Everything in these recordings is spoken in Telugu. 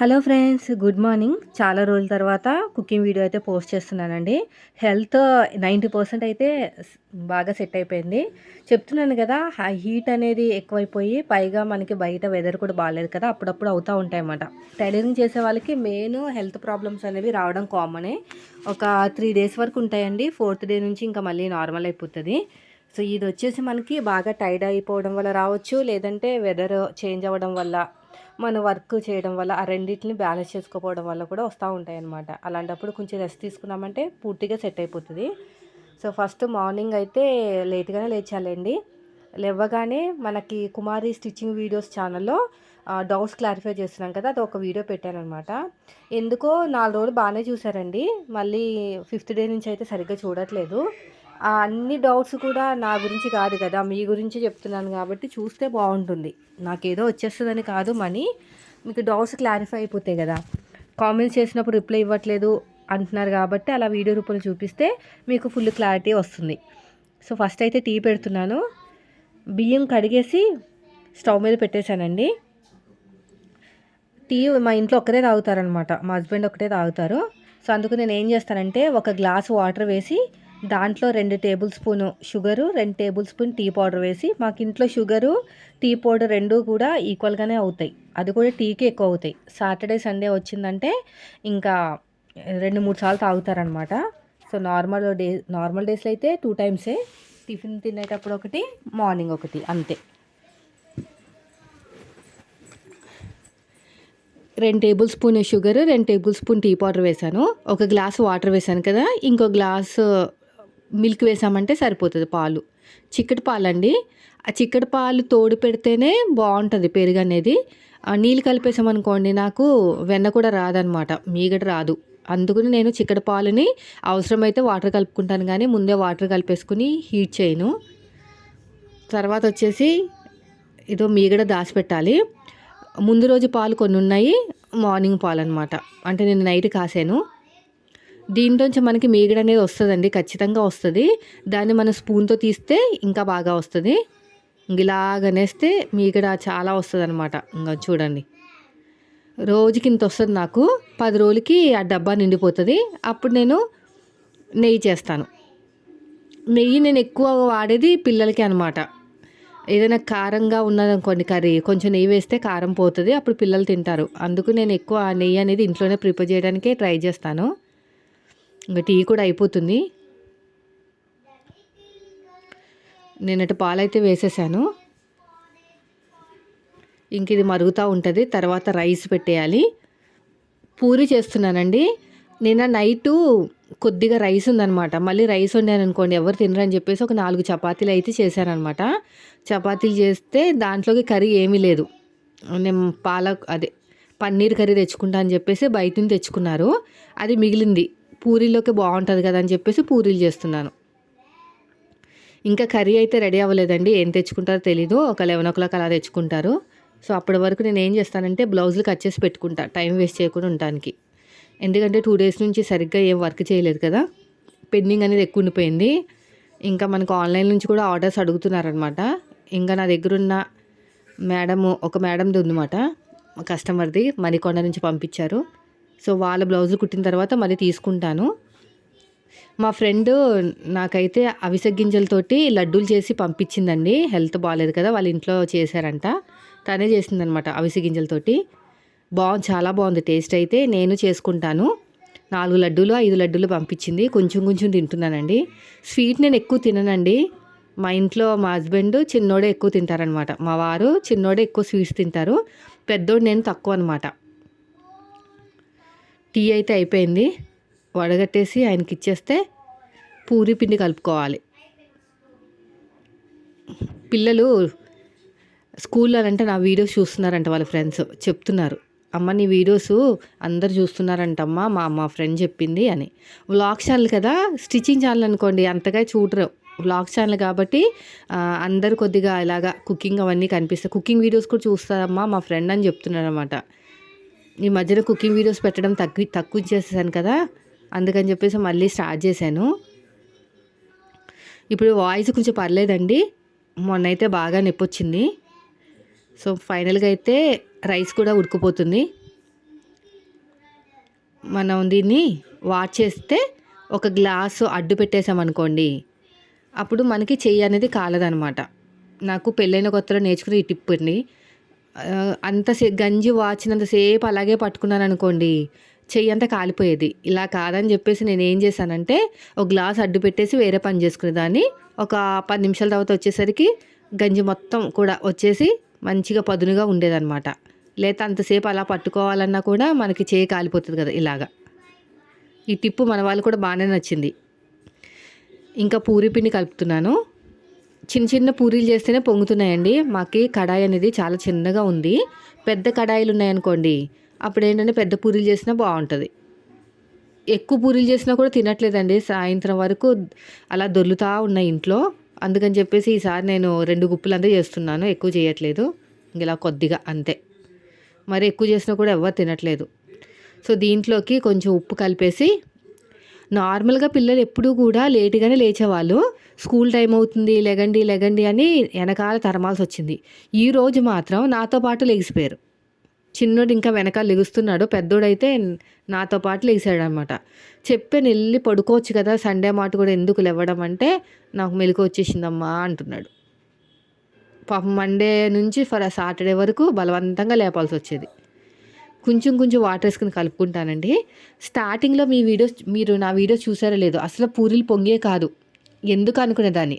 Hello friends good morning. చాలా రోజుల తర్వాత కుకింగ్ వీడియో అయితే పోస్ట్ చేస్తున్నానండి. హెల్త్ నైంటీ పర్సెంట్ అయితే బాగా సెట్ అయిపోయింది. చెప్తున్నాను కదా హై హీట్ అనేది ఎక్కువైపోయి పైగా మనకి బయట వెదర్ కూడా బాగాలేదు కదా అప్పుడప్పుడు అవుతూ ఉంటాయి అన్నమాట టైలరింగ్ చేసే వాళ్ళకి మెయిన్ హెల్త్ ప్రాబ్లమ్స్ అనేవి రావడం కామనే. ఒక త్రీ డేస్ వరకు ఉంటాయండి. ఫోర్త్ డే నుంచి ఇంకా మళ్ళీ నార్మల్ అయిపోతుంది. సో ఇది వచ్చేసి మనకి బాగా టైర్డ్ అయిపోవడం వల్ల రావచ్చు లేదంటే వెదర్ చేంజ్ అవ్వడం వల్ల మన వర్క్ చేయడం వల్ల ఆ రెండింటిని బ్యాలెన్స్ చేసుకోపోవడం వల్ల కూడా వస్తూ ఉంటాయి అన్నమాట అలాంటప్పుడు కొంచెం రెస్ట్ తీసుకున్నామంటే పూర్తిగా సెట్ అయిపోతుంది. సో ఫస్ట్ మార్నింగ్ అయితే లేట్గానే లేచాలండి. లేవగానే మనకి కుమారి స్టిచ్చింగ్ వీడియోస్ ఛానల్లో డౌట్స్ క్లారిఫై చేస్తున్నాం కదా అది ఒక వీడియో పెట్టానమాట ఎందుకో నాలుగు రోజులు బాగానే చూసారండి మళ్ళీ ఫిఫ్త్ డే నుంచి అయితే సరిగ్గా చూడట్లేదు. అన్ని డౌట్స్ కూడా నా గురించి కాదు కదా మీ గురించి చెప్తున్నాను కాబట్టి చూస్తే బాగుంటుంది. నాకేదో వచ్చేస్తుందని కాదు మనీ మీకు డౌట్స్ క్లారిఫై అయిపోతాయి కదా. కామెంట్స్ చేసినప్పుడు రిప్లై ఇవ్వట్లేదు అంటున్నారు కాబట్టి అలా వీడియో రూపంలో చూపిస్తే మీకు ఫుల్ క్లారిటీ వస్తుంది. సో ఫస్ట్ అయితే టీ పెడుతున్నాను. బియ్యం కడిగేసి స్టవ్ మీద పెట్టేశానండి. టీ మా ఇంట్లో ఒక్కరే తాగుతారనమాట మా హస్బెండ్ ఒకటే తాగుతారు. సో అందుకు నేను ఏం చేస్తానంటే ఒక గ్లాస్ వాటర్ వేసి దాంట్లో రెండు టేబుల్ స్పూను షుగరు రెండు టేబుల్ స్పూన్ టీ పౌడర్ వేసి మాకు ఇంట్లో షుగరు టీ పౌడర్ రెండు కూడా ఈక్వల్గానే అవుతాయి. అది కూడా టీకి ఎక్కువ అవుతాయి సాటర్డే సండే వచ్చిందంటే ఇంకా రెండు మూడు సార్లు తాగుతారనమాట. సో నార్మల్ డే నార్మల్ డేస్లో అయితే టూ టైమ్సే. టిఫిన్ తినేటప్పుడు ఒకటి మార్నింగ్ ఒకటి అంతే. రెండు టేబుల్ స్పూన్ షుగర్ రెండు టేబుల్ స్పూన్ టీ పౌడర్ వేసాను ఒక గ్లాస్ వాటర్ వేసాను కదా ఇంకో గ్లాస్ మిల్క్ వేసామంటే సరిపోతుంది పాలు. చిక్కటి పాలండి. ఆ చిక్కటి పాలు తోడు పెడితేనే బాగుంటుంది పెరుగు అనేది ఆ నీళ్ళు కలిపేసామనుకోండి నాకు వెన్న కూడా రాదనమాట. మీగడ రాదు. అందుకని నేను చిక్కటి పాలని అవసరమైతే వాటర్ కలుపుకుంటాను కానీ ముందే వాటర్ కలిపేసుకుని హీట్ చేయను. తర్వాత వచ్చేసి ఏదో మీగడ దాచిపెట్టాలి. ముందు రోజు పాలు కొన్ని ఉన్నాయి మార్నింగ్ పాలు అనమాట అంటే నేను నైట్ కాసాను. దీంట్లోంచి మనకి మీగడ అనేది వస్తుందండి ఖచ్చితంగా వస్తుంది. దాన్ని మనం స్పూన్తో తీస్తే ఇంకా బాగా వస్తుంది. ఇలాగనేస్తే మీగడ చాలా వస్తుంది అనమాట ఇంకా చూడండి. రోజుకి ఇంత వస్తుంది నాకు. పది రోజులకి ఆ డబ్బా నిండిపోతుంది. అప్పుడు నేను నెయ్యి చేస్తాను. నెయ్యి నేను ఎక్కువ వాడేది పిల్లలకి అనమాట ఏదైనా కారంగా ఉన్నదనుకోండి కర్రీ కొంచెం నెయ్యి వేస్తే కారం పోతుంది అప్పుడు పిల్లలు తింటారు. అందుకు నేను ఎక్కువ నెయ్యి అనేది ఇంట్లోనే ప్రిపేర్ చేయడానికే ట్రై చేస్తాను. ఇంకా టీ కూడా అయిపోతుంది. నేనటి పాలైతే వేసేసాను. ఇంక ఇది మరుగుతూ ఉంటుంది. తర్వాత రైస్ పెట్టేయాలి. పూరి చేస్తున్నానండి. నిన్న నైటు కొద్దిగా రైస్ ఉందనమాట మళ్ళీ రైస్ వండాను అనుకోండి ఎవరు తినరని చెప్పేసి ఒక నాలుగు చపాతీలు అయితే చేశానమాట చపాతీలు చేస్తే దాంట్లోకి కర్రీ ఏమీ లేదు. నేను పాల అదే పన్నీర్ కర్రీ తెచ్చుకుంటా అని చెప్పేసి బయట నుంచి తెచ్చుకున్నారు. అది మిగిలింది. పూరీలోకి బాగుంటుంది కదా అని చెప్పేసి పూరీలు చేస్తున్నాను. ఇంకా కర్రీ అయితే రెడీ అవ్వలేదండి. ఏం తెచ్చుకుంటారో తెలీదు. ఒక లెవెన్ ఓ క్లాక్ అలా తెచ్చుకుంటారు. సో అప్పటి వరకు నేను ఏం చేస్తానంటే బ్లౌజులు కట్ చేసి పెట్టుకుంటా టైం వేస్ట్ చేయకుండా ఉండటానికి. ఎందుకంటే టూ డేస్ నుంచి సరిగ్గా ఏం వర్క్ చేయలేదు కదా. పెండింగ్ అనేది ఎక్కువ ఉండిపోయింది. ఇంకా మనకు ఆన్లైన్ నుంచి కూడా ఆర్డర్స్ అడుగుతున్నారనమాట. ఇంకా నా దగ్గర ఉన్న మేడము ఒక మేడంది ఉందన్నమాట కస్టమర్ది మణికొండ నుంచి పంపించారు. సో వాళ్ళ బ్లౌజులు కుట్టిన తర్వాత మళ్ళీ తీసుకుంటాను. మా ఫ్రెండ్ నాకైతే అవిసె గింజలతోటి లడ్డూలు చేసి పంపించిందండి. హెల్త్ బాగాలేదు కదా వాళ్ళ ఇంట్లో చేశారంట. తనే చేసిందనమాట అవిసె గింజలతోటి. బాగుంది చాలా బాగుంది టేస్ట్ అయితే నేను చేసుకుంటాను. నాలుగు లడ్డూలు ఐదు లడ్డూలు పంపించింది. కొంచెం కొంచెం తింటున్నానండి. స్వీట్ నేను ఎక్కువ తిననండి. మా ఇంట్లో మా హస్బెండ్ చిన్నోడే ఎక్కువ తింటారనమాట. మా వారు చిన్నోడే ఎక్కువ స్వీట్స్ తింటారు. పెద్దోడు నేను తక్కువ అనమాట. టీ అయితే అయిపోయింది. వడగట్టేసి ఆయనకి ఇచ్చేస్తే పూరి పిండి కలుపుకోవాలి. పిల్లలు స్కూల్లో అంటే నా వీడియోస్ చూస్తున్నారంట వాళ్ళ ఫ్రెండ్స్. చెప్తున్నారు. అమ్మ నీ వీడియోస్ అందరు చూస్తున్నారంటమ్మా మా మా ఫ్రెండ్ చెప్పింది అని. వ్లాగ్ ఛానల్ కదా? స్టిచ్చింగ్ ఛానల్ అనుకోండి అంతగా చూడరు. వ్లాగ్ ఛానల్ కాబట్టి అందరు కొద్దిగా ఇలాగా కుకింగ్ అవన్నీ కనిపిస్తాయి. కుకింగ్ వీడియోస్ కూడా చూస్తారమ్మా మా ఫ్రెండ్ అని చెప్తున్నారన్నమాట. ఈ మధ్యన కుకింగ్ వీడియోస్ పెట్టడం తగ్గి తక్కువ చేసేసాను కదా. అందుకని చెప్పేసి మళ్ళీ స్టార్ట్ చేశాను. ఇప్పుడు వాయిస్ కొంచెం పర్లేదండి. మొన్న అయితే బాగా నొప్పి వచ్చింది సో ఫైనల్గా అయితే రైస్ కూడా ఉడికిపోతుంది. మనం దీన్ని వాచ్ చేస్తే ఒక గ్లాసు అడ్డు పెట్టేసామనుకోండి అప్పుడు మనకి చెయ్యి అనేది కాలదనమాట. నాకు పెళ్ళైన కొత్తలో నేర్చుకుని ఈ టిప్ అండి. అంత గంజి వాచినంతసేపు అలాగే పట్టుకున్నాను అనుకోండి చెయ్యి అంతా కాలిపోయేది. ఇలా కాదని చెప్పేసి నేను ఏం చేశానంటే ఒక గ్లాస్ అడ్డు పెట్టేసి వేరే పని చేసుకునేదాన్ని. ఒక పది నిమిషాల తర్వాత వచ్చేసరికి గంజి మొత్తం కూడా వచ్చేసి మంచిగా పదునుగా ఉండేదన్నమాట. లేదా అంతసేపు అలా పట్టుకోవాలన్నా కూడా మనకి చేయి కాలిపోతుంది కదా ఇలాగా. ఈ టిప్పు మన వాళ్ళు కూడా బాగానే నచ్చింది. ఇంకా పూరి పిండి కలుపుతున్నాను. చిన్న చిన్న పూరీలు చేస్తేనే పొంగుతున్నాయండి. మాకి కడాయి అనేది చాలా చిన్నగా ఉంది. పెద్ద కడాయిలు ఉన్నాయనుకోండి అప్పుడు ఏంటంటే పెద్ద పూరీలు చేసినా బాగుంటుంది. ఎక్కువ పూరీలు చేసినా కూడా తినట్లేదండి. సాయంత్రం వరకు అలా దొర్లుతా ఉన్నాయి ఇంట్లో. అందుకని చెప్పేసి ఈసారి నేను రెండు గుప్పులు అంతా చేస్తున్నాను. ఎక్కువ చేయట్లేదు. ఇలా కొద్దిగా అంతే. మరి ఎక్కువ చేసినా కూడా ఎవరు తినట్లేదు. సో దీంట్లోకి కొంచెం ఉప్పు కలిపేసి నార్మల్గా పిల్లలు ఎప్పుడూ కూడా లేటుగానే లేచేవాళ్ళు. స్కూల్ టైం అవుతుంది లెగండి లెగండి అని వెనకాల తరమాల్సి వచ్చింది ఈ రోజు మాత్రం నాతో పాటు లెగిసిపోయారు. చిన్నోడు ఇంకా వెనకాల లెగుస్తున్నాడు పెద్దోడైతే నాతో పాటు లెగిసాడు అనమాట చెప్పాను వెళ్ళి పడుకోవచ్చు కదా సండే మాట కూడా ఎందుకు లేవడం అంటే నాకు మెలకు వచ్చేసిందమ్మా అంటున్నాడు. పాపం మండే నుంచి ఫర్ సాటర్డే వరకు బలవంతంగా లేపాల్సి వచ్చేది కొంచెం కొంచెం వాటర్ వేసుకుని కలుపుకుంటానండి. స్టార్టింగ్లో మీ వీడియోస్ మీరు నా వీడియోస్ చూసారో లేదో అసలు పూరీలు పొంగే కాదు. ఎందుకు అనుకునేదాన్ని?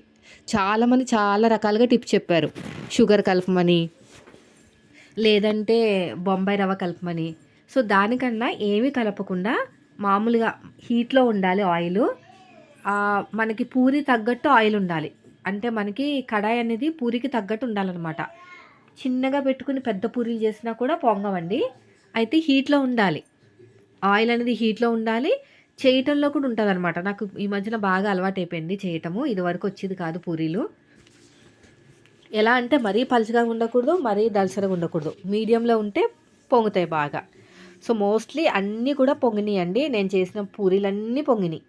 చాలామంది చాలా రకాలుగా టిప్స్ చెప్పారు. షుగర్ కలపమని లేదంటే బొంబాయి రవ్వ కలపమని. సో దానికన్నా ఏమీ కలపకుండా మామూలుగా హీట్లో ఉండాలి ఆయిల్ మనకి పూరి తగ్గట్టు ఆయిల్ ఉండాలి. అంటే మనకి కడాయి అనేది పూరికి తగ్గట్టు ఉండాలన్నమాట. చిన్నగా పెట్టుకుని పెద్ద పూరీలు చేసినా కూడా పొంగవండి. అయితే హీట్లో ఉండాలి. ఆయిల్ అనేది హీట్లో ఉండాలి. చేయటంలో కూడా ఉంటుంది అనమాట నాకు ఈ మధ్యన బాగా అలవాటు అయిపోయింది చేయటము. ఇది వరకు వచ్చేది కాదు పూరీలు. ఎలా అంటే మరీ పలుచగా ఉండకూడదు మరీ దలసరగా ఉండకూడదు. మీడియంలో ఉంటే పొంగుతాయి బాగా. సో మోస్ట్లీ అన్నీ కూడా పొంగినాయండి. నేను చేసిన పూరీలన్నీ పొంగినాయి.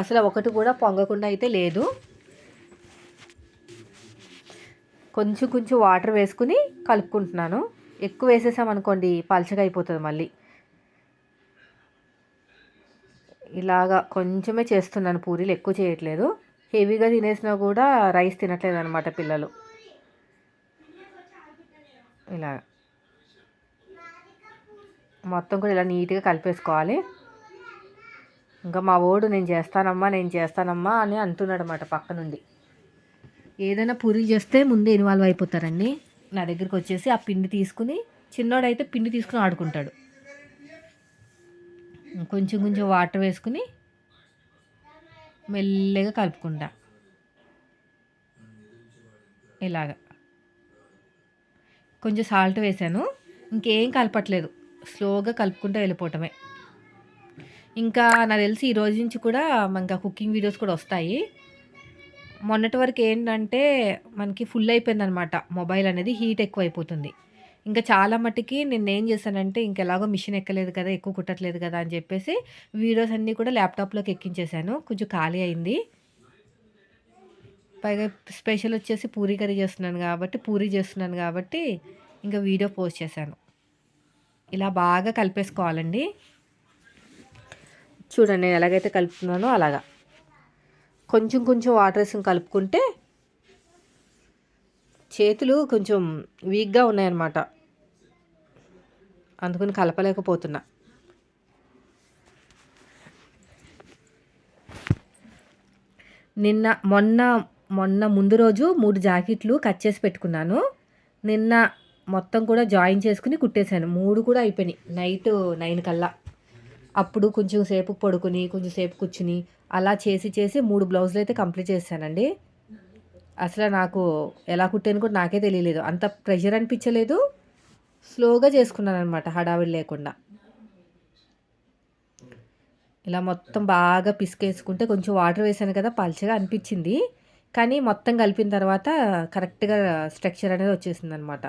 అసలు ఒకటి కూడా పొంగకుండా అయితే లేదు. కొంచెం కొంచెం వాటర్ వేసుకుని కలుపుకుంటున్నాను. ఎక్కువ వేసేసామనుకోండి పలచగా అయిపోతుంది మళ్ళీ. ఇలాగా కొంచెమే చేస్తున్నాను పూరీలు ఎక్కువ చేయట్లేదు. హెవీగా తినేసినా కూడా రైస్ తినట్లేదు అనమాట పిల్లలు. ఇలా. మొత్తం కూడా ఇలా నీట్గా కలిపేసుకోవాలి. ఇంకా మా ఓడు నేను చేస్తానమ్మా నేను చేస్తానమ్మా అని అంటున్నాడు అనమాట పక్క నుండి ఏదైనా పూరీలు చేస్తే ముందే ఇన్వాల్వ్ అయిపోతారండి. నా దగ్గరికి వచ్చేసి ఆ పిండి తీసుకుని చిన్నోడైతే పిండి తీసుకుని ఆడుకుంటాడు. కొంచెం కొంచెం వాటర్ వేసుకుని మెల్లగా కలుపుకుంటా. ఇలాగా. కొంచెం సాల్ట్ వేసాను. ఇంకేం కలపట్లేదు. స్లోగా కలుపుకుంటూ వెళ్ళిపోవటమే. ఇంకా నాకు తెలిసి ఈ రోజు నుంచి కూడా ఇంకా కుకింగ్ వీడియోస్ కూడా వస్తాయి. మొన్నటి వరకు ఏంటంటే మనకి ఫుల్ అయిపోయిందనమాట. మొబైల్ అనేది హీట్ ఎక్కువ అయిపోతుంది ఇంకా చాలా మట్టుకి నేను ఏం చేశానంటే ఇంకెలాగో మిషన్ ఎక్కలేదు కదా ఎక్కువ కుట్టట్లేదు కదా అని చెప్పేసి వీడియోస్ అన్నీ కూడా ల్యాప్టాప్లోకి ఎక్కించేశాను. కొంచెం ఖాళీ అయింది. పైగా స్పెషల్ వచ్చేసి పూరీ కర్రీ చేస్తున్నాను కాబట్టి పూరీ చేస్తున్నాను కాబట్టి ఇంకా వీడియో పోస్ట్ చేశాను. ఇలా బాగా కలిపేసుకోవాలండి. చూడండి నేను ఎలాగైతే కలుపుతున్నానో అలాగా. కొంచెం కొంచెం వాటర్ వేసుకుని కలుపుకుంటే చేతులు కొంచెం వీక్గా ఉన్నాయన్నమాట. అందుకని కలపలేకపోతున్నా. నిన్న మొన్న మొన్న ముందు రోజు మూడు జాకెట్లు కట్ చేసి పెట్టుకున్నాను. నిన్న మొత్తం కూడా జాయిన్ చేసుకుని కుట్టేశాను. మూడు కూడా అయిపోయినాయి. నైట్ నైన్ కల్లా. అప్పుడు కొంచెం సేపు పడుకుని కొంచెం సేపు కూర్చుని అలా చేసి చేసి మూడు బ్లౌజులు అయితే కంప్లీట్ చేశానండి. అసలు నాకు ఎలా కుట్టాను కూడా నాకే తెలియలేదు. అంత ప్రెషర్ అనిపించలేదు. స్లోగా చేసుకున్నాను అనమాట హడావిడి లేకుండా. ఇలా మొత్తం బాగా పిసికేసుకుంటే కొంచెం వాటర్ వేసాను కదా పల్చగా అనిపించింది. కానీ మొత్తం కలిపిన తర్వాత కరెక్ట్గా స్ట్రక్చర్ అనేది వచ్చేసింది అనమాట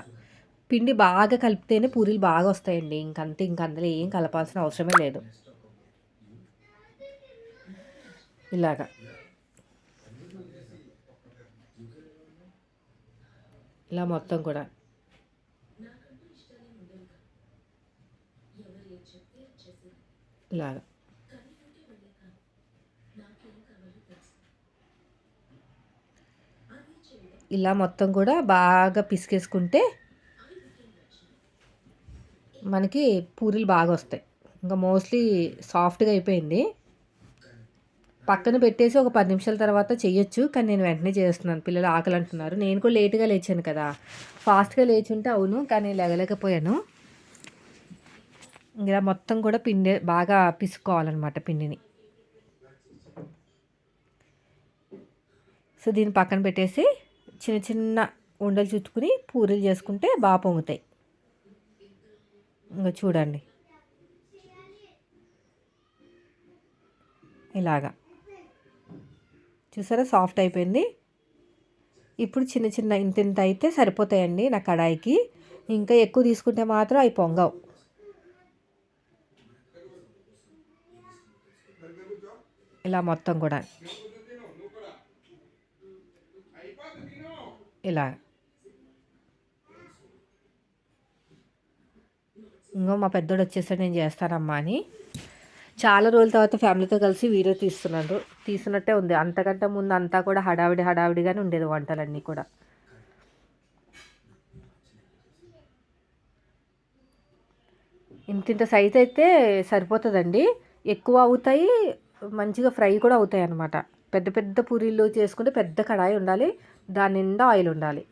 పిండి బాగా కలిపితేనే పూరీలు బాగా వస్తాయండి. ఇంకంతే ఇంకందులో ఏం కలపాల్సిన అవసరమే లేదు. ఇలాగా. ఇలా మొత్తం కూడా. ఇలాగా. ఇలా మొత్తం కూడా బాగా పిసికేసుకుంటే మనకి పూరీలు బాగా వస్తాయి ఇంకా మోస్ట్లీ సాఫ్ట్గా అయిపోయింది. పక్కన పెట్టేసి ఒక పది నిమిషాల తర్వాత చేయొచ్చు కానీ నేను వెంటనే చేస్తున్నాను. పిల్లలు ఆకలి అంటున్నారు. నేను కూడా లేట్గా లేచాను కదా. ఫాస్ట్గా లేచి ఉంటే అవును కానీ లేగలేకపోయాను ఇలా మొత్తం కూడా పిండి బాగా పిసుకోవాలన్నమాట పిండిని. సో దీన్ని పక్కన పెట్టేసి చిన్న చిన్న ఉండలు చుట్టుకుని పూరీలు చేసుకుంటే బాగా పొంగుతాయి. ఇంకా చూడండి. ఇలాగా. చూసారా? సాఫ్ట్ అయిపోయింది. ఇప్పుడు చిన్న చిన్న ఇంత ఇంత అయితే సరిపోతాయండి నా కడాయికి. ఇంకా ఎక్కువ తీసుకుంటే మాత్రం అవి పొంగవు. ఇలా మొత్తం కూడా. ఇలా. ఇంకో మా పెద్దోడు వచ్చేసాడు నేను చేస్తానమ్మా అని. చాలా రోజుల తర్వాత ఫ్యామిలీతో కలిసి వీడియో తీస్తున్నాడు. తీసినట్టే ఉంది. అంతకంటే ముందు అంతా కూడా హడావిడి హడావిడిగానే ఉండేది వంటలన్నీ కూడా. ఇంత ఇంత సైజ్ అయితే సరిపోతుందండి. ఎక్కువ అవుతాయి మంచిగా ఫ్రై కూడా అవుతాయి అన్నమాట. పెద్ద పెద్ద పూరీలు చేసుకుంటే పెద్ద కడాయి ఉండాలి దాని నిండా ఆయిల్ ఉండాలి.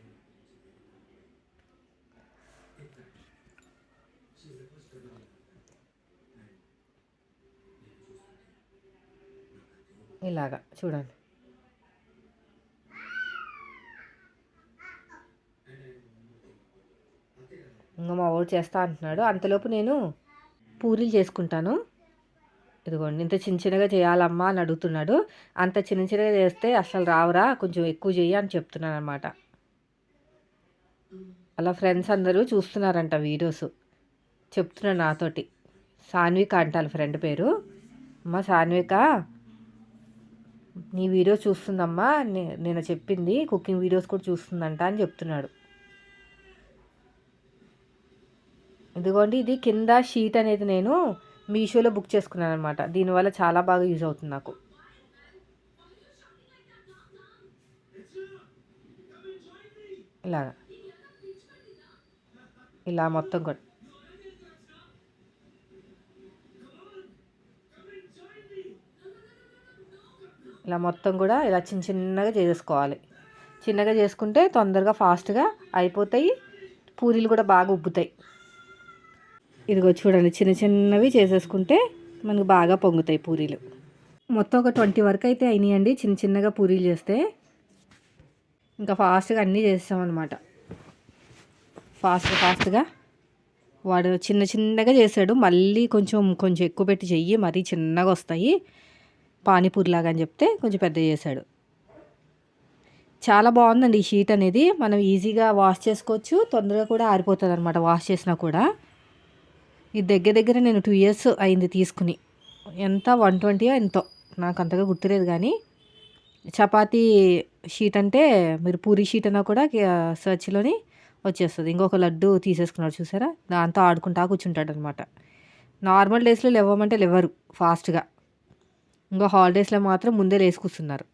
ఇలాగా చూడండి. ఇంకా మా వాడు చేస్తా అంటున్నాడు. అంతలోపు నేను పూరీలు చేసుకుంటాను. ఇదిగోండి ఇంత చిన్న చిన్నగా చేయాలమ్మా అని అడుగుతున్నాడు. అంత చిన్న చిన్నగా చేస్తే అసలు రావురా కొంచెం ఎక్కువ చెయ్యి అని చెప్తున్నాను అనమాట అలా ఫ్రెండ్స్ అందరూ చూస్తున్నారంట వీడియోస్. చెప్తున్నాను నాతోటి. సాన్విక అంటారు ఫ్రెండ్ పేరు. అమ్మ సాన్విక నీ వీడియోస్ చూస్తుందమ్మా నేను చెప్పింది కుకింగ్ వీడియోస్ కూడా చూస్తుందంట అని చెప్తున్నాడు. ఇదిగోండి ఇది కింద షీట్ అనేది నేను మీషోలో బుక్ చేసుకున్నాను అనమాట దీనివల్ల చాలా బాగా యూజ్ అవుతుంది నాకు. ఇలాగా. ఇలా మొత్తం కూడా ఇలా మొత్తం కూడా ఇలా చిన్న చిన్నగా చేసుకోవాలి. చిన్నగా చేసుకుంటే తొందరగా ఫాస్ట్గా అయిపోతాయి. పూరీలు కూడా బాగా ఉబ్బుతాయి. ఇదిగో చూడండి చిన్న చిన్నవి చేసేసుకుంటే మనకు బాగా పొంగుతాయి పూరీలు. మొత్తం ఒక ట్వంటీ వరకు అయితే అయినాయండి. చిన్న చిన్నగా పూరీలు చేస్తే ఇంకా ఫాస్ట్గా అన్నీ చేసామన్నమాట ఫాస్ట్ ఫాస్ట్గా వాడు చిన్న చిన్నగా చేశాడు. మళ్ళీ కొంచెం కొంచెం ఎక్కువ పెట్టి చెయ్యి మరీ చిన్నగా వస్తాయి. పానీపూరిలాగా అని చెప్తే కొంచెం పెద్ద చేశాడు. చాలా బాగుందండి ఈ షీట్ అనేది. మనం ఈజీగా వాష్ చేసుకోవచ్చు. తొందరగా కూడా ఆరిపోతుంది అనమాట వాష్ చేసినా కూడా. ఇది దగ్గర దగ్గర నేను టూ ఇయర్స్ అయింది తీసుకుని. ఎంత? వన్ ట్వంటీయో ఎంతో. నాకు అంతగా గుర్తులేదు కానీ. చపాతీ షీట్ అంటే మీరు పూరి షీట్ అన్నా కూడా సర్చ్లోని వచ్చేస్తుంది. ఇంకొక లడ్డు తీసేసుకున్నాడు చూసారా? దాంతో ఆడుకుంటా కూర్చుంటాడు అనమాట నార్మల్ డేస్లో లేవమంటే లేవరు ఫాస్ట్గా. ఇంకా హాలిడేస్లో మాత్రం ముందే లేసుకొస్తున్నారు.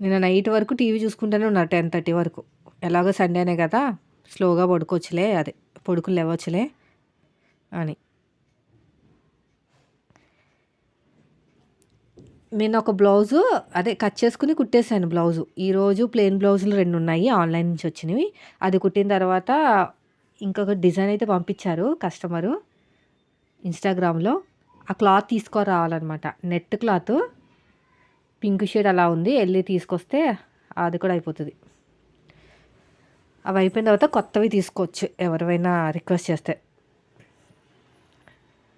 నిన్న నైట్ వరకు టీవీ చూసుకుంటూనే ఉన్నారు టెన్ థర్టీ వరకు. ఎలాగో సండేనే కదా స్లోగా పడుకోవచ్చులే అదే పొడుకులు లేవచ్చులే అని. నేను ఒక బ్లౌజు అదే కట్ చేసుకుని కుట్టేశాను బ్లౌజు. ఈరోజు ప్లెయిన్ బ్లౌజులు రెండు ఉన్నాయి ఆన్లైన్ నుంచి వచ్చినవి. అది కుట్టిన తర్వాత ఇంకొక డిజైన్ అయితే పంపించారు కస్టమరు ఇన్స్టాగ్రామ్లో. ఆ క్లాత్ తీసుకురావాలన్నమాట. నెట్ క్లాత్ పింక్ షేడ్ అలా ఉంది వెళ్ళి తీసుకొస్తే అది కూడా అయిపోతుంది. అవి అయిపోయిన తర్వాత కొత్తవి తీసుకోవచ్చు ఎవరివైనా రిక్వెస్ట్ చేస్తే.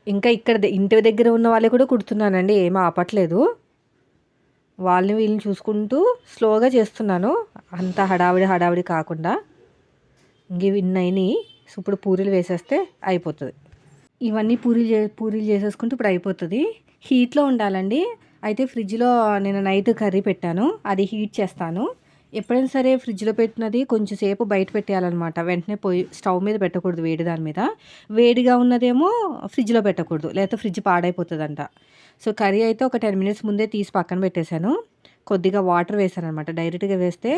ఇంకా ఇక్కడ ఇంటి దగ్గర ఉన్న వాళ్ళే కూడా కుడుతున్నానండి ఏమీ ఆపట్లేదు. వాళ్ళని వీళ్ళని చూసుకుంటూ స్లోగా చేస్తున్నాను అంత హడావిడి హడావిడి కాకుండా. ఇంక ఇన్నైనాయి ఇప్పుడు పూరీలు వేసేస్తే అయిపోతుంది. ఇవన్నీ పూరీలు చే పూరీలు చేసేసుకుంటే ఇప్పుడు అయిపోతుంది. హీట్లో ఉండాలండి. అయితే ఫ్రిడ్జ్లో నేను నైట్ కర్రీ పెట్టాను. అది హీట్ చేస్తాను. ఎప్పుడైనా సరే ఫ్రిడ్జ్లో పెట్టినది కొంచెం సేపు బయట పెట్టేయాలన్నమాట. వెంటనే పోయి స్టవ్ మీద పెట్టకూడదు వేడి దాని మీద. వేడిగా ఉన్నదేమో ఫ్రిడ్జ్లో పెట్టకూడదు. లేకపోతే ఫ్రిడ్జ్ పాడైపోతుందంట. సో కర్రీ అయితే ఒక టెన్ మినిట్స్ ముందే తీసి పక్కన పెట్టేశాను. కొద్దిగా వాటర్ వేసాను అనమాట డైరెక్ట్గా వేస్తే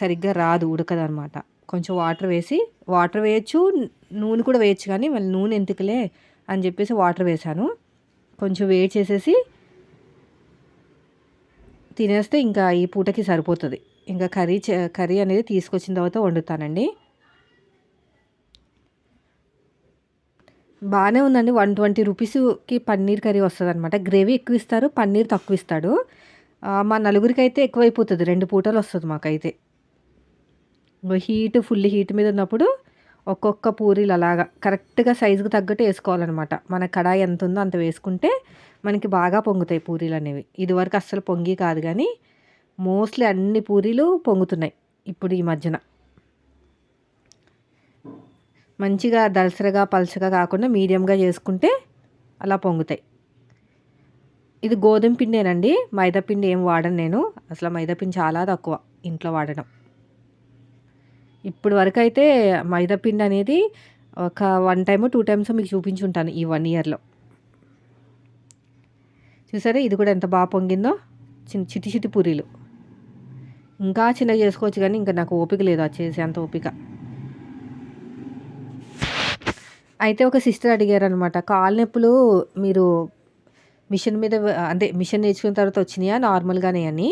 సరిగ్గా రాదు ఉడకదు అనమాట కొంచెం వాటర్ వేసి వాటర్ వేయచ్చు నూనె కూడా వేయచ్చు కానీ మళ్ళీ నూనె ఎందుకులే అని చెప్పేసి వాటర్ వేసాను కొంచెం వేడి చేసేసి తినేస్తే ఇంకా ఈ పూటకి సరిపోతుంది. ఇంకా కర్రీ కర్రీ అనేది తీసుకొచ్చిన తర్వాత వండుతానండి. బాగానే ఉందండి. వన్ ట్వంటీ రూపీస్కి పన్నీర్ కర్రీ వస్తుంది అనమాట గ్రేవీ ఎక్కువ ఇస్తారు పన్నీర్ తక్కువ ఇస్తాడు. మా నలుగురికి అయితే ఎక్కువైపోతుంది. రెండు పూటలు వస్తుంది మాకైతే. హీట్ ఫుల్ హీట్ మీద ఉన్నప్పుడు ఒక్కొక్క పూరీలు అలాగా కరెక్ట్గా సైజుకి తగ్గట్టు వేసుకోవాలన్నమాట. మన కడాయి ఎంత ఉందో అంత వేసుకుంటే మనకి బాగా పొంగుతాయి పూరీలు అనేవి. ఇదివరకు అస్సలు పొంగి కాదు కానీ మోస్ట్లీ అన్ని పూరీలు పొంగుతున్నాయి ఇప్పుడు ఈ మధ్యన. మంచిగా దలసరగా పలచగా కాకుండా మీడియంగా చేసుకుంటే అలా పొంగుతాయి. ఇది గోధుమ పిండేనండి. మైదా పిండి ఏం వాడను నేను. అసలు మైదా పిండి చాలా తక్కువ ఇంట్లో వాడడం ఇప్పుడు వరకు అయితే మైదాపిండి అనేది ఒక వన్ టైమ్ టూ టైమ్స్ మీకు చూపించుంటాను ఈ వన్ ఇయర్లో చూసారా? ఇది కూడా ఎంత బాగా పొంగిందో? చిన్న చిటి చిటి పూరీలు. ఇంకా చిన్నగా చేసుకోవచ్చు కానీ ఇంకా నాకు ఓపిక లేదు అది చేసే అంత ఓపిక. అయితే ఒక సిస్టర్ అడిగారు అనమాట కాళ్ళ నొప్పులు మీరు మిషన్ మీద అంటే మిషన్ నేర్చుకున్న తర్వాత వచ్చినాయా? నార్మల్గానే అని.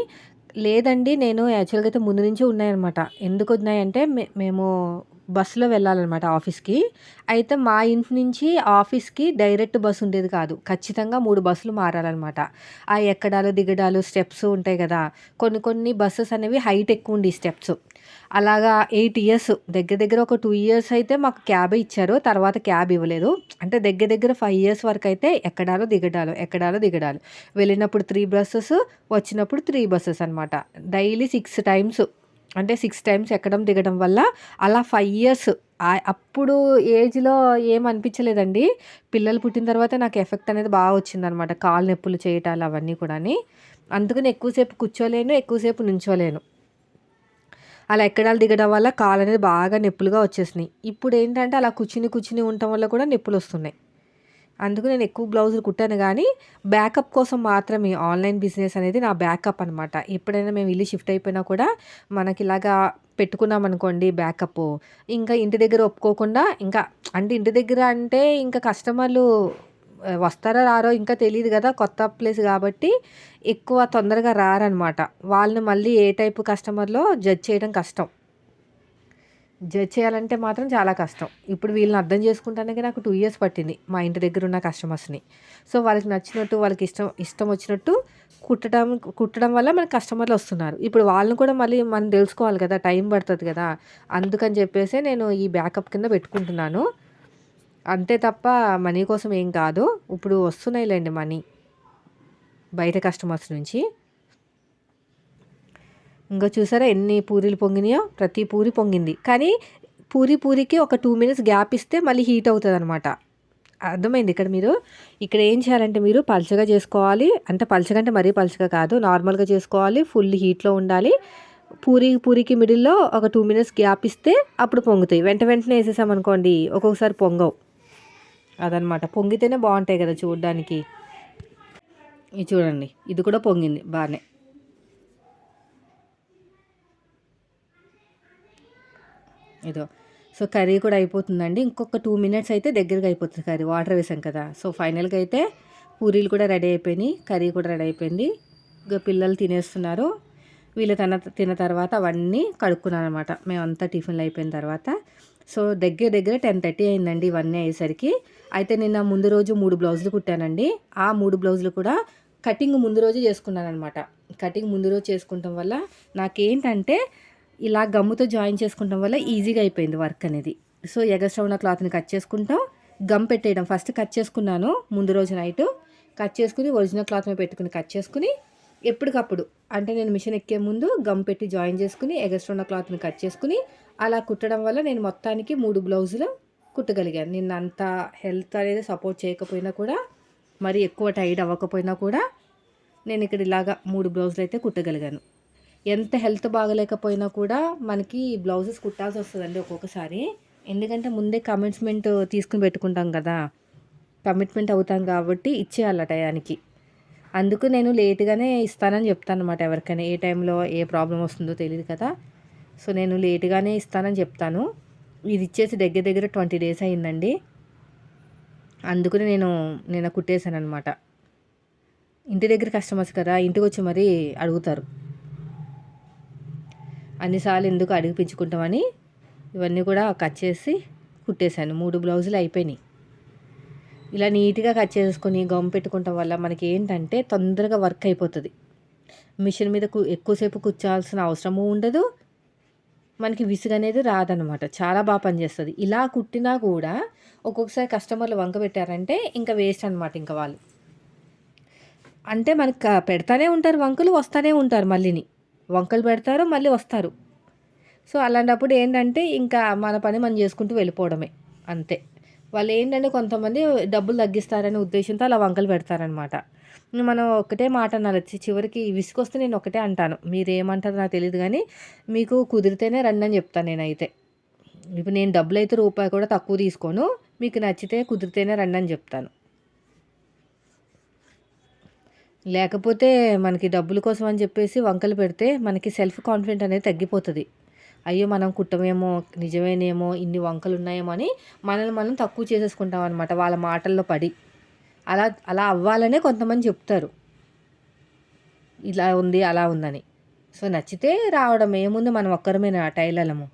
లేదండి నేను యాక్చువల్గా అయితే ముందు నుంచి ఉన్నాయన్నమాట. ఎందుకు ఉన్నాయంటే మే- మేము బస్సులో వెళ్ళాలన్నమాట ఆఫీస్కి. అయితే మా ఇంటి నుంచి ఆఫీస్కి డైరెక్ట్ బస్సు ఉండేది కాదు. ఖచ్చితంగా మూడు బస్సులు మారాలన్నమాట. ఆ ఎక్కడాలు దిగడాలు స్టెప్స్ ఉంటాయి కదా. కొన్ని కొన్ని బస్సెస్ అనేవి హైట్ ఎక్కువ ఉండి స్టెప్స్. అలాగా ఎయిట్ ఇయర్స్ దగ్గర దగ్గర ఒక టూ ఇయర్స్ అయితే మాకు క్యాబ్ ఇచ్చారు తర్వాత క్యాబ్ ఇవ్వలేదు. అంటే దగ్గర దగ్గర ఫైవ్ ఇయర్స్ వరకు అయితే ఎక్కడాలో దిగడాలు ఎక్కడాలో దిగడాలు. వెళ్ళినప్పుడు త్రీ బస్సెస్ వచ్చినప్పుడు త్రీ బస్సెస్ అనమాట డైలీ సిక్స్ టైమ్స్ అంటే సిక్స్ టైమ్స్ ఎక్కడం దిగడం వల్ల అలా ఫైవ్ ఇయర్స్ అప్పుడు ఏజ్లో ఏం అనిపించలేదండి. పిల్లలు పుట్టిన తర్వాత నాకు ఎఫెక్ట్ అనేది బాగా వచ్చిందనమాట కాలు నొప్పులు చేయటాలు అవన్నీ కూడా అందుకని ఎక్కువసేపు కూర్చోలేను ఎక్కువసేపు నుంచోలేను. అలా ఎక్కడాలు దిగడం వల్ల కాలు అనేది బాగా నొప్పులుగా వచ్చేసినాయి. ఇప్పుడు ఏంటంటే అలా కూర్చుని కూర్చుని ఉండటం వల్ల కూడా నొప్పులు వస్తున్నాయి. అందుకు నేను ఎక్కువ బ్లౌజులు కుట్టాను కానీ బ్యాకప్ కోసం మాత్రమే ఆన్లైన్ బిజినెస్ అనేది నా బ్యాకప్ అనమాట ఎప్పుడైనా మేము ఇల్లు షిఫ్ట్ అయిపోయినా కూడా మనకి ఇలాగా పెట్టుకున్నాం అనుకోండి బ్యాకప్. ఇంకా ఇంటి దగ్గర ఒప్పుకోకుండా ఇంకా అంటే ఇంటి దగ్గర అంటే ఇంకా కస్టమర్లు వస్తారో రారో ఇంకా తెలియదు కదా కొత్త ప్లేస్ కాబట్టి ఎక్కువ తొందరగా రారనమాట. వాళ్ళని మళ్ళీ ఏ టైపు కస్టమర్లో జడ్జ్ చేయడం కష్టం. జడ్జ్ చేయాలంటే మాత్రం చాలా కష్టం. ఇప్పుడు వీళ్ళని అర్థం చేసుకుంటానికి నాకు టూ ఇయర్స్ పట్టింది మా ఇంటి దగ్గర ఉన్న కస్టమర్స్ని సో వాళ్ళకి నచ్చినట్టు వాళ్ళకి ఇష్టం ఇష్టం వచ్చినట్టు కుట్టడం కుట్టడం వల్ల మనకి కస్టమర్లు వస్తున్నారు. ఇప్పుడు వాళ్ళని కూడా మళ్ళీ మనం తెలుసుకోవాలి కదా టైం పడుతుంది కదా. అందుకని చెప్పేసి నేను ఈ బ్యాకప్ కింద పెట్టుకుంటున్నాను. అంతే తప్ప మనీ కోసం ఏం కాదు. ఇప్పుడు వస్తున్నాయిలేండి మనీ. బయట కస్టమర్స్ నుంచి. ఇంకా చూసారా ఎన్ని పూరీలు పొంగినాయో? ప్రతి పూరి పొంగింది. కానీ పూరి పూరికి ఒక టూ మినిట్స్ గ్యాప్ ఇస్తే మళ్ళీ హీట్ అవుతుంది అనమాట అర్థమైంది ఇక్కడ మీరు? ఇక్కడ ఏం చేయాలంటే మీరు పలచగా చేసుకోవాలి. అంటే పల్చగా అంటే మరీ పలచగా కాదు. నార్మల్గా చేసుకోవాలి. ఫుల్ హీట్లో ఉండాలి. పూరి పూరికి మిడిల్లో ఒక టూ మినిట్స్ గ్యాప్ ఇస్తే అప్పుడు పొంగుతాయి. వెంట వెంటనే వేసేసామనుకోండి ఒక్కొక్కసారి పొంగవు. అదనమాట. పొంగితేనే బాగుంటాయి కదా చూడడానికి. ఇది చూడండి ఇది కూడా పొంగింది బాగానే. ఇదో సో కర్రీ కూడా అయిపోతుందండి. ఇంకొక టూ మినిట్స్ అయితే దగ్గరగా అయిపోతుంది కర్రీ. వాటర్ వేసాం కదా. సో ఫైనల్గా అయితే పూరీలు కూడా రెడీ అయిపోయినాయి. కర్రీ కూడా రెడీ అయిపోయింది. ఇంకా పిల్లలు తినేస్తున్నారు. వీళ్ళు తన తిన్న తర్వాత అవన్నీ కడుక్కున్నాను అనమాట మేమంతా టిఫిన్లు అయిపోయిన తర్వాత. సో దగ్గర దగ్గర టెన్ థర్టీ అయిందండి ఇవన్నీ అయ్యేసరికి. అయితే నిన్న ముందు రోజు మూడు బ్లౌజులు కుట్టానండి. ఆ మూడు బ్లౌజులు కూడా కటింగ్ ముందు రోజు చేసుకున్నాను అనమాట కటింగ్ ముందు రోజు చేసుకుంటాం వల్ల నాకేంటంటే ఇలా గమ్ముతో జాయిన్ చేసుకుంటాం వల్ల ఈజీగా అయిపోయింది వర్క్ అనేది. సో ఎగస్ట్రా ఉన్న క్లాత్ని కట్ చేసుకుంటాం. గమ్ పెట్టేయడం ఫస్ట్ కట్ చేసుకున్నాను ముందు రోజు నైట్. కట్ చేసుకుని ఒరిజినల్ క్లాత్ మీద పెట్టుకుని కట్ చేసుకుని ఎప్పటికప్పుడు. అంటే నేను మిషన్ ఎక్కే ముందు గమ్ పెట్టి జాయిన్ చేసుకుని ఎగస్ట్రా ఉన్న క్లాత్ని కట్ చేసుకుని అలా కుట్టడం వల్ల నేను మొత్తానికి మూడు బ్లౌజులు కుట్టగలిగాను. నేను అంత హెల్త్ అనేది సపోర్ట్ చేయకపోయినా కూడా మరి ఎక్కువ టైడ్ అవ్వకపోయినా కూడా నేను ఇక్కడ ఇలాగా మూడు బ్లౌజులు అయితే కుట్టగలిగాను. ఎంత హెల్త్ బాగలేకపోయినా కూడా మనకి బ్లౌజెస్ కుట్టాల్సి వస్తుందండి ఒక్కొక్కసారి. ఎందుకంటే ముందే కమిట్మెంట్ తీసుకుని పెట్టుకుంటాం కదా. కమిట్మెంట్ అవుతాం కాబట్టి ఇచ్చేయాలి టయానికి. అందుకు నేను లేట్గానే ఇస్తానని చెప్తాను అనమాట ఎవరికైనా ఏ టైంలో ఏ ప్రాబ్లం వస్తుందో తెలియదు కదా. సో నేను లేట్గానే ఇస్తానని చెప్తాను. ఇది ఇచ్చేసి దగ్గర దగ్గర ట్వంటీ డేస్ అయిందండి. అందుకని నేను నేను కుట్టేశాను అనమాట ఇంటి దగ్గర కస్టమర్స్ కదా ఇంటికి వచ్చి మరీ అడుగుతారు. అన్నిసార్లు ఎందుకు అడిగిపించుకుంటామని ఇవన్నీ కూడా కట్ చేసి కుట్టేశాను. మూడు బ్లౌజులు అయిపోయినాయి. ఇలా నీట్గా కట్ చేసుకొని గమ్ పెట్టుకోవటం వల్ల మనకి ఏంటంటే తొందరగా వర్క్ అయిపోతుంది. మిషన్ మీద ఎక్కువసేపు కూర్చోాల్సిన అవసరము ఉండదు. మనకి విసుగు అనేది రాదనమాట. చాలా బాగా పనిచేస్తుంది ఇలా కుట్టినా కూడా ఒక్కొక్కసారి కస్టమర్లు వంక పెట్టారంటే ఇంకా వేస్ట్ అనమాట ఇంకా వాళ్ళు. అంటే మనకు పెడతానే ఉంటారు వంకలు వస్తూనే ఉంటారు మళ్ళీని. వంకలు పెడతారు మళ్ళీ వస్తారు. సో అలాంటప్పుడు ఏంటంటే ఇంకా మన పని మనం చేసుకుంటూ వెళ్ళిపోవడమే. అంతే. వాళ్ళు ఏంటంటే కొంతమంది డబ్బులు తగ్గిస్తారనే ఉద్దేశంతో అలా వంకలు పెడతారనమాట. మనం ఒకటే మాట అనాలి. చివరికి విసుకొస్తే నేను ఒకటే అంటాను. మీరు ఏమంటారో నాకు తెలియదు కానీ మీకు కుదిరితేనే రండి అని చెప్తాను నేనైతే. ఇప్పుడు నేను డబ్బులు అయితే రూపాయి కూడా తక్కువ తీసుకోను. మీకు నచ్చితే కుదిరితేనే రండి అని చెప్తాను. లేకపోతే మనకి డబ్బుల కోసం అని చెప్పేసి వంకలు పెడితే మనకి సెల్ఫ్ కాన్ఫిడెంట్ అనేది తగ్గిపోతుంది. అయ్యో మనం కుట్టమేమో నిజమేనేమో ఇన్ని వంకలు ఉన్నాయేమో అని మనల్ని మనం తక్కువ చేసేసుకుంటాం అనమాట వాళ్ళ మాటల్లో పడి. అలా అలా అవ్వాలనే కొంతమంది చెప్తారు. ఇలా ఉంది అలా ఉందని. సో నచ్చితే రావడం ఏముంది మనం ఒక్కరమైన టైలర్లము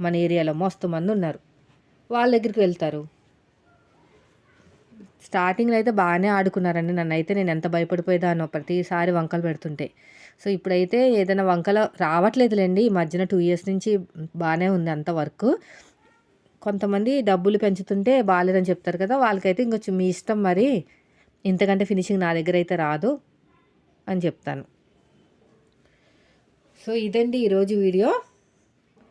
మన ఏరియాలో మస్తు మంది ఉన్నారు. వాళ్ళ దగ్గరికి వెళ్తారు. స్టార్టింగ్లో అయితే బాగానే ఆడుకున్నారండి నన్ను అయితే నేను ఎంత భయపడిపోయేదానో ప్రతిసారి వంకలు పెడుతుంటే. సో ఇప్పుడైతే ఏదైనా వంకలు రావట్లేదులేండి. ఈ మధ్యన టూ ఇయర్స్ నుంచి బాగానే ఉంది అంత వర్క్. కొంతమంది డబ్బులు పెంచుతుంటే బాగాలేదని చెప్తారు కదా వాళ్ళకైతే ఇంకొంచెం మీ ఇష్టం మరి. ఇంతకంటే ఫినిషింగ్ నా దగ్గర అయితే రాదు అని చెప్తాను. సో ఇదండి ఈరోజు వీడియో.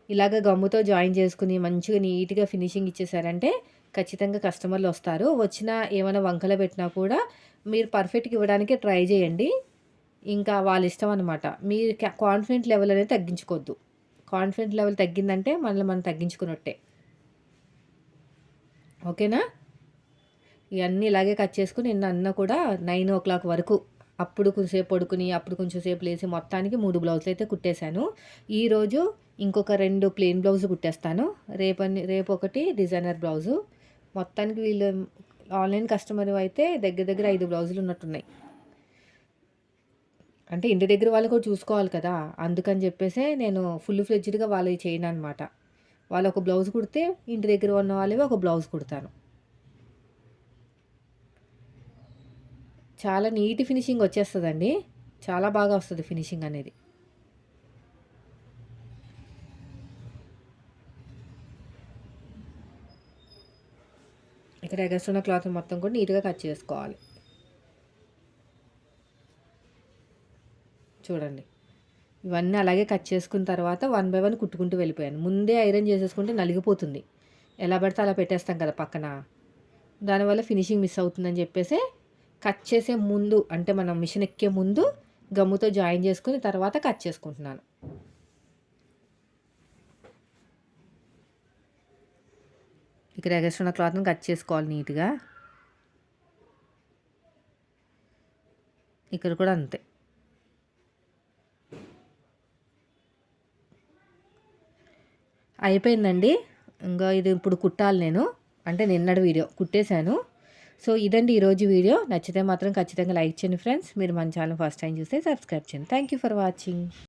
ఇలాగ గమ్ముతో జాయిన్ చేసుకుని మంచిగా నీట్గా ఫినిషింగ్ ఇచ్చేసారంటే ఖచ్చితంగా కస్టమర్లు వస్తారు. వచ్చిన ఏమైనా వంకలు పెట్టినా కూడా మీరు పర్ఫెక్ట్గా ఇవ్వడానికి ట్రై చేయండి. ఇంకా వాళ్ళ ఇష్టం అనమాట మీరు కాన్ఫిడెంట్ లెవెల్ అనేది తగ్గించుకోవద్దు కాన్ఫిడెంట్ లెవెల్ తగ్గిందంటే మనల్ని మనం తగ్గించుకున్నట్టే. ఓకేనా? ఇవన్నీ ఇలాగే కట్ చేసుకుని నిన్న అన్న కూడా నైన్ ఓ క్లాక్ వరకు అప్పుడు కొంచెంసేపు పడుకుని అప్పుడు కొంచెం సేపు లేచి మొత్తానికి మూడు బ్లౌజులు అయితే కుట్టేశాను. ఈరోజు ఇంకొక రెండు ప్లెయిన్ బ్లౌజ్ కుట్టేస్తాను. రేపని రేపు ఒకటి డిజైనర్ బ్లౌజు. మొత్తానికి వీళ్ళు ఆన్లైన్ కస్టమర్ అయితే దగ్గర దగ్గర ఐదు బ్లౌజులు ఉన్నట్టున్నాయి. అంటే ఇంటి దగ్గర వాళ్ళు కూడా చూసుకోవాలి కదా అందుకని చెప్పేసే నేను ఫుల్ ఫ్లెడ్జ్డ్గా వాళ్ళవి చేయను అనమాట వాళ్ళు ఒక బ్లౌజ్ కుడితే ఇంటి దగ్గర ఉన్న వాళ్ళవి ఒక బ్లౌజ్ కుడతాను. చాలా నీట్ ఫినిషింగ్ వచ్చేస్తుందండి. చాలా బాగా వస్తుంది ఫినిషింగ్ అనేది. ఇక్కడ ఎగస్తున్న క్లాత్ మొత్తం కూడా నీట్గా కట్ చేసుకోవాలి. చూడండి. ఇవన్నీ అలాగే కట్ చేసుకున్న తర్వాత వన్ బై వన్ కుట్టుకుంటూ వెళ్ళిపోయాను. ముందే ఐరన్ చేసేసుకుంటే నలిగిపోతుంది. ఎలా పడితే అలా పెట్టేస్తాం కదా పక్కన. దానివల్ల ఫినిషింగ్ మిస్ అవుతుందని చెప్పేసి కట్ చేసే ముందు అంటే మనం మిషన్ ఎక్కే ముందు గమ్ముతో జాయిన్ చేసుకుని తర్వాత కట్ చేసుకుంటున్నాను. ఇక్కడ ఎగస్ట్రా క్లాత్ని కట్ చేసుకోవాలి నీట్గా. ఇక్కడ కూడా అంతే. అయిపోయిందండి. ఇంకా ఇది ఇప్పుడు కుట్టాలి నేను. అంటే నిన్నటి వీడియో కుట్టేశాను. సో ఇదండి ఈరోజు వీడియో. నచ్చితే మాత్రం ఖచ్చితంగా లైక్ చేయండి ఫ్రెండ్స్. మీరు మన ఛానల్ ఫస్ట్ టైం చూస్తే సబ్స్క్రైబ్ చేయండి. Thank you for watching